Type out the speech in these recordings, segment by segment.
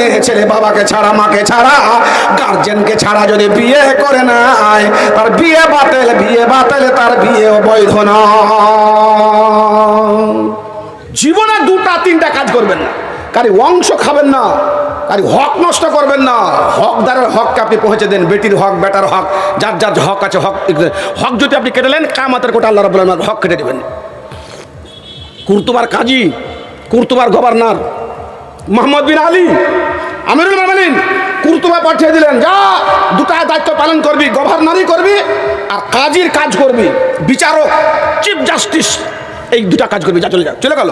মেয়ে ছেলে বাবাকে ছাড়া, মাকে ছাড়া গার্জেনকে ছাড়া যদি বিয়ে করে নেয় তার বিয়ে বাতিল বিয়ে বাতিল, তার বিয়ে বৈধ নয় জীবনে দুটা, তিনটা কাজ করবেন না। কারি অংশ খাবেন না, কারি হক নষ্ট করবেন না। হকদারের হককে আপনি পৌঁছে দেন, বেটির হক, বেটার হক, যার যার হক আছে, হক হক যদি আপনি কেটে নেন কামাতের কোটা আল্লাহ রবুল্লাহ হক কেটে দেবেন। কুর্তুবার কাজী, কুর্তুবার গভর্নর, মোহাম্মদ বিন আলী আমিরুল মামালিন কুর্তুবা পাঠিয়ে দিলেন যা দুটা দায়িত্ব পালন করবি গভর্নরই করবি আর কাজীর কাজ করবি বিচারক চিফ জাস্টিস এই দুটা কাজ করবি যা চলে যা চলে গেল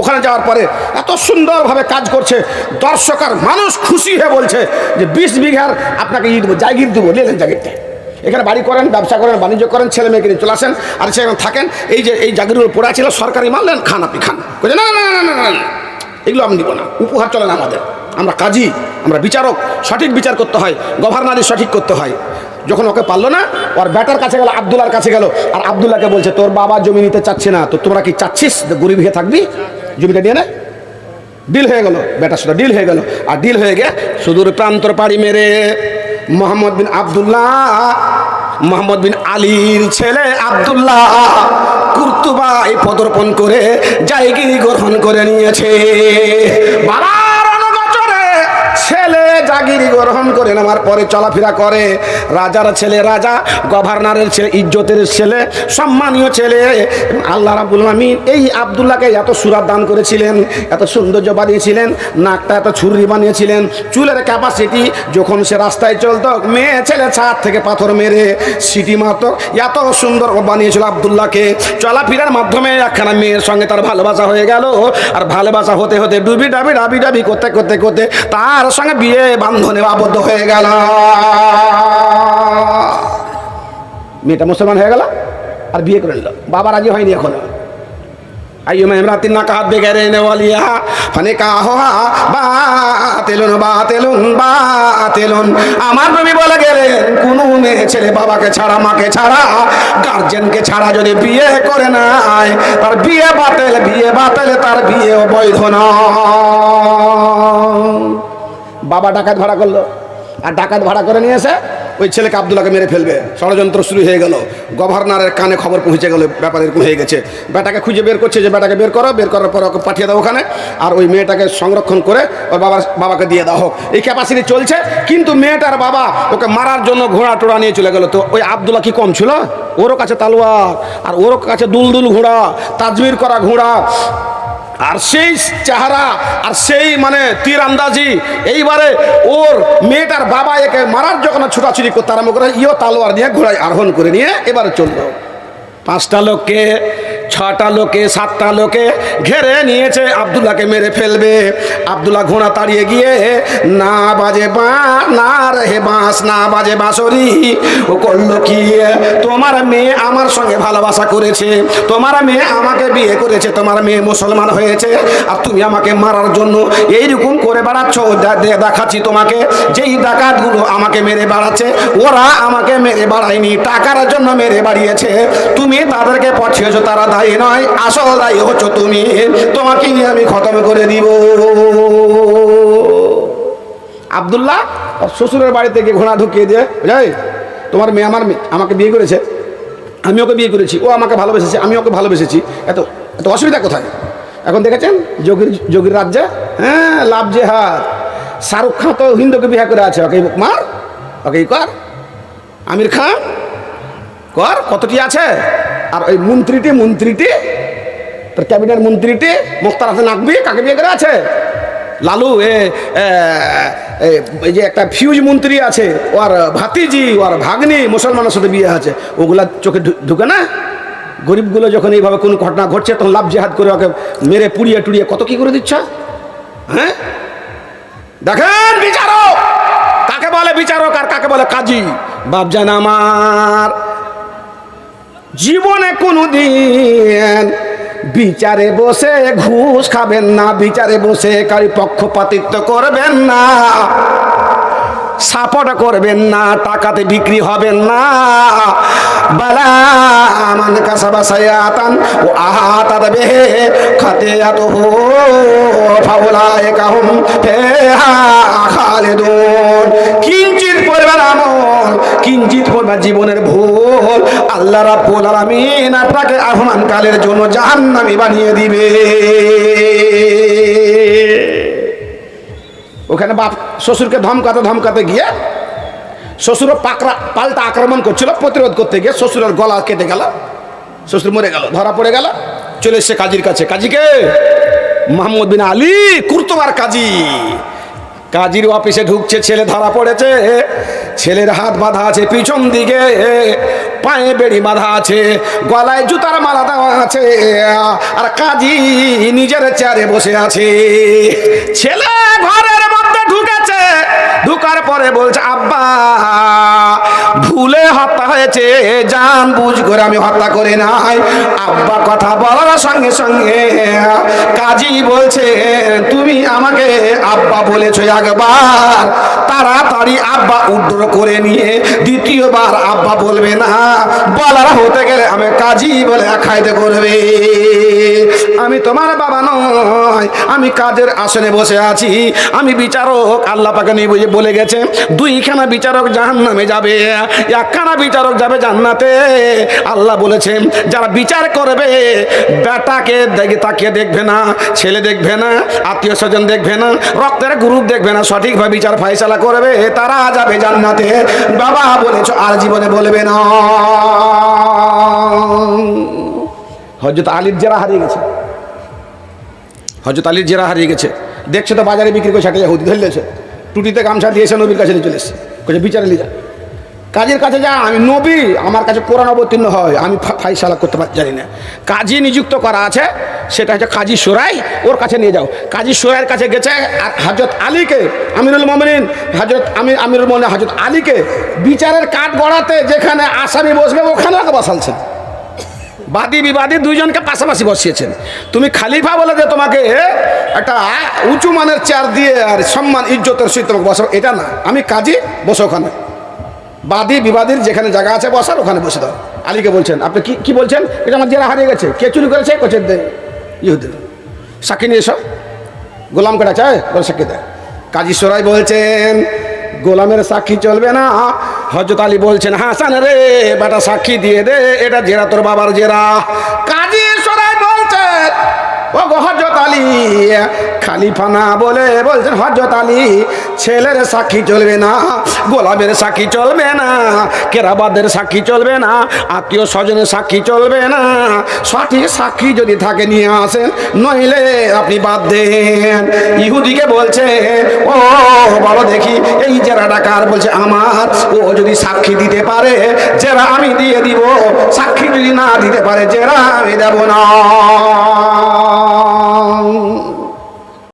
ওখানে যাওয়ার পরে এত সুন্দরভাবে কাজ করছে দর্শক আর মানুষ খুশি হয়ে বলছে যে বিশ বিঘার আপনাকে ই দেবো জায়গির দেবো নিলেন জায়গিরটা এখানে বাড়ি করেন ব্যবসা করেন বাণিজ্য করেন ছেলে মেয়েকে নিয়ে চলে আসেন আর সেখানে থাকেন এই যে এই জায়গাগুলো পড়া ছিল সরকারি মাল নেন খান আপনি খান না না না না না এগুলো আমি দিব না। উপহার চলে না আমাদের। আমরা কাজী, আমরা বিচারক, সঠিক বিচার করতে হয় গভর্নারি সঠিক করতে হয়। যখন ওকে পারল না, ওর ব্যাটার কাছে গেল আবদুল্লার কাছে গেল, আর আবদুল্লাহকে বলছে, তোর বাবা জমি নিতে চাচ্ছে না, তো তোমরা কি চাচ্ছিস গরিব হয়ে থাকবি? জমিটা নিয়ে নে। ডিল হয়ে গেল বেটার সাথে ডিল হয়ে গেল। আর ডিল হয়ে গিয়ে সুদূর প্রান্তর পাড়ি মেরে মোহাম্মদ বিন আবদুল্লাহ, মোহাম্মদ বিন আলীর ছেলে আবদুল্লাহ কুর্তুবাই পদর্পণ করে জায়গিরি গ্রহণ করে নিয়েছে। অনুগচরে ছেলে গ্রহণ করে নেওয়ার পরে চলাফেরা করে। রাজার ছেলে রাজা, গভর্নরের ছেলে, ইজ্জতের ছেলে, সম্মানীয় ছেলে। আল্লাহ রাবুল আমিন এই আবদুল্লাহকে এত সুরাত দান করেছিলেন, এত সৌন্দর্য বানিয়েছিলেন, নাকটা এত ছুরি বানিয়েছিলেন, চুলের ক্যাপাসিটি যখন সে রাস্তায় চলতো, মেয়ে ছেলে ছাদ থেকে পাথর মেরে সিটি মারতো, এত সুন্দর বানিয়েছিল আবদুল্লাহকে। চলাফেরার মাধ্যমে একখানা মেয়ের সঙ্গে তার ভালোবাসা হয়ে গেল, আর ভালোবাসা হতে হতে ডুবি ডাবি ডাবি ডাবি করতে করতে করতে তার সঙ্গে বিয়ে বান্ধনে আবদ্ধ হয়ে গেল। মেয়েটা মুসলমান হয়ে গেল আর বিয়ে করে নিল। বাবা রাজি হয়নি এখনও। না কাহাত বেগেরে নেওয়ালিয়া, ফানে কাহা, বাতেলুন বাতেলুন বাতেলুন। আমার নবী বলে গেলেন, কোন মেয়ে ছেলে বাবাকে ছাড়া, মাকে ছাড়া গার্জেনকে ছাড়া যদি বিয়ে করে নেয় তার বিয়ে বাতেল বিয়ে বাতেল, তার বিয়ে বৈধ নয়। বাবা ডাকাত ভাড়া করল। আর ডাকাত ভাড়া করে নিয়ে এসে ওই ছেলেকে আবদুল্লাহকে মেরে ফেলবে। ষড়যন্ত্র শুরু হয়ে গেল। গভর্নরের কানে খবর পৌঁছে গেল, ব্যাপার এরকম হয়ে গেছে। বেটাকে খুঁজে বের করছে যে, বেটাকে বের করো, বের করার পর ওকে পাঠিয়ে দাও ওখানে। আর ওই মেয়েটাকে সংরক্ষণ করে ওর বাবার, বাবাকে দিয়ে দাও। হোক এই ক্যাপাসিটি চলছে, কিন্তু মেয়েটার বাবা ওকে মারার জন্য ঘোড়া টোড়া নিয়ে চলে গেল। তো ওই আবদুল্লাহ কি কম ছিল? ওরও কাছে তালোয়ার আর ওরও কাছে দুলদুল ঘোড়া তাজমির করা ঘোড়া আর সেই চেহারা, আর সেই মানে তীর আন্দাজি, এইবারে ওর মেয়েটার বাবা একে মারার যখন ছুটাছুটি করতে আরম্ভ করে ইও তালোয়ার নিয়ে ঘোড়ায় আরোহণ করে নিয়ে এবারে চলল। পাঁচটা লোককে ছটা লোকে, সাতটা লোকে ঘেরে নিয়েছে। আবদুল্লাহকে মেরে ফেলবে। আবদুল্লাহ ঘোড়া তাড়িয়ে গিয়ে, না বাজে বা, না রে বাঁশ, না বাজে বাঁশরি। ও করল কি তোমার মেয়ে আমার সঙ্গে ভালোবাসা করেছে। তোমার মেয়ে আমাকে বিয়ে করেছে। তোমার মেয়ে মুসলমান হয়েছে। আর তুমি আমাকে মারার জন্য এইরকম করে বেড়াচ্ছ। দেখাচ্ছি তোমাকে। যেই ডাকাতগুলো আমাকে মেরে বাড়াচ্ছে, ওরা আমাকে মেরে বাড়ায়নি। টাকার জন্য মেরে বাড়িয়েছে। তুমি তাদেরকে পাঠিয়েছো তারা দায়ী নয়, আসল দায়ী হচ্ছ তুমি। তোমাকে নিয়ে আমি খতম করে দিব। আবদুল্লাহ শ্বশুরের বাড়িতে গিয়ে ঘোড়া ঢুকিয়ে দিয়ে বুঝাই তোমার মেয়ে আমার মেয়ে, আমাকে বিয়ে করেছে। আমি ওকে বিয়ে করেছি, ও আমাকে ভালোবেসেছে, আমি ওকে ভালোবেসেছি। এত এত অসুবিধা কোথায়? এখন দেখেছেন, যোগীর যোগীর রাজ্যে? হ্যাঁ লাভ হাত শাহরুখ খান তো হিন্দুকে বিয়ে করে আছে, ওকে মার, ওকে কর। আমির খান, কর, কতটি আছে? আর ওই মন্ত্রীটি মন্ত্রীটি, তোর ক্যাবিনেট মন্ত্রীটি মোখতার হাসান নাকবি কাকে বিয়ে করে আছে? লালু, এ যে একটা ফিউজ মন্ত্রী আছে, ওর ভাতিজি, ওর ভাগ্নি মুসলমানের সাথে বিয়ে আছে, ওগুলা চোখে ঢুকে না? গরিবগুলো যখন এইভাবে কোনো ঘটনা ঘটছে, তখন লাভ জেহাদ করে ওকে মেরে পুড়িয়ে টুড়িয়ে কত কি করে দিচ্ছ? হ্যাঁ? দেখেন বিচারক! কাকে বলে বিচারক আর কাকে বলে কাজী? বাপজান আমার। জীবনে কোনো দিন বিচারে বসে ঘুষ খাবেন না, বিচারে বসে কারি পক্ষপাতিত্ব করবেন না, সাপোর্ট করবেন না, টাকাতে বিক্রি হবেন না বালা মান কাসাবা ও আহাতাত বিহি খাতিয়াতুহু ফিহা খালিদুন। কিঞ্চিত পরিমাণ আমল, কিঞ্চিত পরিমাণ জীবনের ভুল আল্লাহ রাব্বুল আলামিন আপনাকে আহমান কালের জন্য জাহান্নামী বানিয়ে দিবে। ওখানে বাপ শ্বশুরকে ধমকাতে ধমকাতে গিয়ে শ্বশুরও পাকড়া পাল্টা আক্রমণ করছিল, প্রতিরোধ করতে গিয়ে শ্বশুরের গলা কেটে গেল, শ্বশুর মরে গেল, ধরা পড়ে গেল, চলে এসছে কাজীর কাছে। কাজীকে মোহাম্মদ বিন আলী, কুর্তবার কাজী। কাজীর অফিসে ঢুকছে, ছেলে ধরা পড়েছে, ছেলের হাত বাঁধা আছে পিছন দিকে, পায়ে বেড়ি বাঁধা আছে, গলায় জুতার মালা দেওয়া আছে, আর কাজী নিজের চেয়ারে বসে আছে। ছেলে ঘরের মধ্যে ঢুকেছে ঢুকার পরে বলছে, আব্বা, ভুলে হত্যা হয়েছে, জান বুঝ করে আমি হত্যা করে নাই। আব্বা কথা বলার সঙ্গে সঙ্গে কাজী বলছে, তুমি আমাকে আব্বা বলেছ একবার, তাড়াতাড়ি আব্বা উদ্র করে নিয়ে দ্বিতীয়বার আব্বা বলবে না। বলার হতে গেলে আমি কাজী বলে খাইতে করবে। আমি তোমার বাবা নয়। আমি কাজের আসনে বসে আছি। আমি বিচারক, আল্লাহ পাকে নিয়ে বলে গেছে, দুইখানা বিচারক জাহান নামে যাবে। একখানা বিচারক যাবে জান্নাতে। আল্লাহ বলেছেন যারা বিচার করবে, বেটাকে দেখে তাকিয়ে দেখবে না, ছেলে দেখবে না, আত্মীয় স্বজন দেখবে না, রক্তের গ্রুপ দেখবে না, সঠিকভাবে বিচার ফাইসালা করবে, তারা যাবে জান্নাতে। বাবা বলেছ, আর জীবনে বলবে না। হজরত আলীর জেরা হারিয়ে গেছে। হজরত আলীর জেরা হারিয়ে গেছে। দেখছে তো বাজারে বিক্রি করে ছাটে হুদি ধরলেছে টুটিতে গামছা দিয়েছে নবীর কাছে নিয়ে চলে এসছে। কাছে বিচারে নিয়ে যা। কাজের কাছে যা, আমি নবী, আমার কাছে কোরআন অবতীর্ণ হয়, আমি ফাইসালা করতে পার- জানি না। কাজী নিযুক্ত করা আছে, সেটা হচ্ছে কাজী সোরাই, ওর কাছে নিয়ে যাও। কাজী সোরাইয়ের কাছে গেছে, আর হজরত আলীকে, আমিরুল মোমিনিন হজরত আমি আমিরুল মোমিন হজরত আলীকে বিচারের কাঠ গড়াতে যেখানে আসামি বসবে ওখানে বসালছেন। বাদী বিবাদী দুইজনকে পাশাপাশি বসিয়েছেন। তুমি খালিফা বলে যে তোমাকে একটা উঁচু মানের চেয়ার দিয়ে আর সম্মান, ইজ্জতের সহিত তোমাকে বসাবো, এটা না। আমি কাজী, বসো ওখানে। বাদী বিবাদীর যেখানে জায়গা আছে, বসার, ওখানে বসে দাও। আলীকে বলছেন, আপনি কি কি বলছেন? এটা আমার জেলা হারিয়ে গেছে। কে চুরি করেছে? কোচের দে, ইহুদের। সাক্ষী নিয়ে এসো। গোলাম কেটা চায়? বলে সাক্ষী দেয়। কাজী সরাই বলছেন, গোলামের সাক্ষী চলবে না। হজরত আলী বলছেন, হাসান রে, বেটা সাক্ষী দিয়ে দে, এটা জেরা, তোর বাবার জেরা। কাজী সরাই বলছেন ও হজরত আলী খালিফা না বলে বলছেন, হজরত আলী, ছেলের সাক্ষী চলবে না গোলামের সাক্ষী চলবে না, কেরাবাদের সাক্ষী চলবে না, আত্মীয় স্বজনের সাক্ষী চলবে না। সঠিক সাক্ষী যদি থাকে নিয়ে আসেন, নইলে আপনি বাদ দেন। ইহুদিকে বলছে, ও বলো দেখি, এই জেরাটা কার? বলছে, আমার, ও যদি সাক্ষী দিতে পারে, জেরা আমি দিয়ে দিব। সাক্ষী যদি না দিতে পারে, জেরা আমি দেব না।